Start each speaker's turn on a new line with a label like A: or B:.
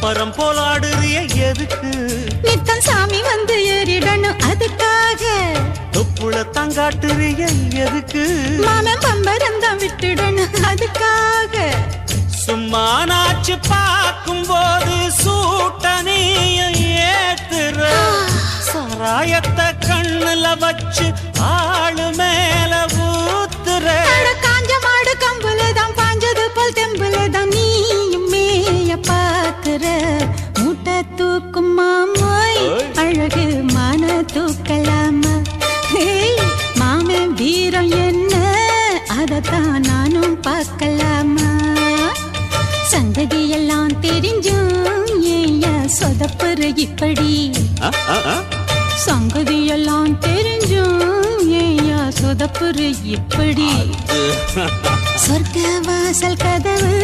A: பம்பரம் போல் ஆடுறிய எதுக்கு?
B: நித்தம் சாமி வந்து ஏறிடணும் அதுக்காக.
A: தொப்புள தங்காட்டுறிய எதுக்கு?
B: மாமன் பம்பரம் தான் விட்டுடணும் அதுக்காக.
A: சும்மா நாச்சு பார்க்கும் போது சூட்டனையும் ஏத்துற சாராயத்தை கண்ணுல வச்சு ஆளு
B: தூக்கும் மாமாய். அழகு மான தூக்கலாமா? மாமன் வீரம் என்ன? அதத்தான் நானும் பார்க்கலாமா? சந்ததி எல்லாம் தெரிஞ்சும் ஏயா சொதப்புற இப்படி. சங்கதி எல்லாம் தெரிஞ்சும் ஏயா சொதப்புற இப்படி? சொர்க்க வாசல் கதவு